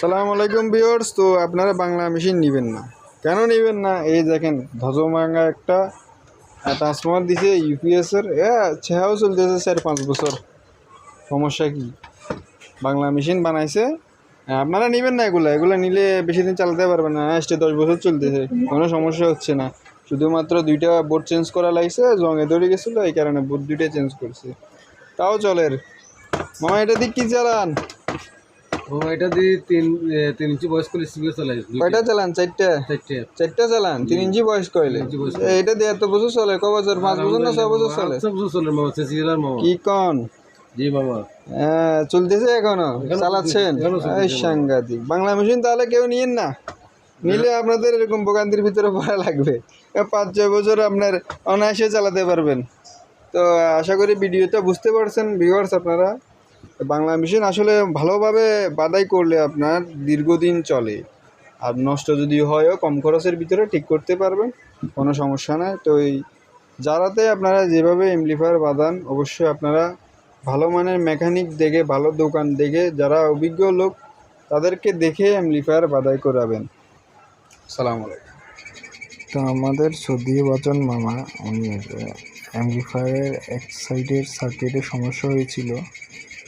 সালাম আলাইকুম বিয়ার্স তো আপনারা বাংলা মেশিন নেবেন না। কেন নেবেন না? এই দেখেন ধজমাঙ্গা একটা ট্রান্সফর্মার দিছে ইউপিএস এর। এ ছেহাও চলতেছে চার পাঁচ বছর। সমস্যা কি? বাংলা মেশিন বানাইছে। আপনারা নেবেন না এগুলো। এগুলো নিলে বেশি দিন চালাতে পারবেন না। আসতে দশ বছর চলতেছে। কোনো সমস্যা হচ্ছে না। শুধুমাত্র দুইটা বোর্ড চেঞ্জ করা লাগছে জঙে ধরে গেছিল, এই কারণে বোর্ড দুইটা চেঞ্জ করছে। তাও চলের। মামা, এটা দিক কি চালান? এটা তিন তিন ইঞ্চি বয়স করলে সিবিও চালাই কয়টা চালান? চারটা? চারটে। চারটা চালান? তিন ইঞ্চি বয়স কইলে এটা দিয়ে এত বছর চলে? ক বছর? পাঁচ বছর না ছয় বছর চলে? বছর চলে মামা চেচিলার মামা। কি কন? জি মামা। হ্যাঁ চলতেছে এখনও? চালাচ্ছেন? এই সাংঘাতিক। বাংলা মেশিন তাহলে কেউ নিয়েন না? নিলে আপনাদের এরকম ভোগান্তির ভিতরে পড়া লাগবে। পাঁচ ছয় বছর আপনার অনায়াসে চালাতে পারবেন। তো আশা করি ভিডিওটা বুঝতে পারছেন ভিউয়ার্স আপনারা। বাংলা মিশন আসলে ভালোভাবে বাদাই করলে আপনার দীর্ঘদিন চলে। আর নষ্ট যদি হয়ও কম খরচের ভিতরে ঠিক করতে পারবেন, কোনো সমস্যা নাই। তো এই যারাতে আপনারা যেভাবে এমপ্লিফায়ার বাঁধান, অবশ্যই আপনারা ভালো মানের মেকানিক দেখে, ভালো দোকান দেখে, যারা অভিজ্ঞ লোক, তাদেরকে দেখে এমপ্লিফায়ার বাদাই করাবেন। সালাম আলাইকুম। তো আমাদের সৌদি বচন মামা, উনি অ্যাম্পলিফায়ারের এক সাইডের সার্কিটের সমস্যা হয়েছিল।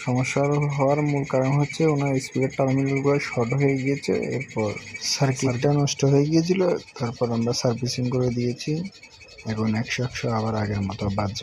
সমস্যা হওয়ার মূল কারণ হচ্ছে ওনার স্পিকার টার্মিনালগুলো শর্ট হয়ে গিয়েছে এরপর সার্কিটটা নষ্ট হয়ে গিয়েছিল তারপর আমরা সার্ভিসিং করে দিয়েছি। এখন একশো একশো আবার আগের মতো বাজছে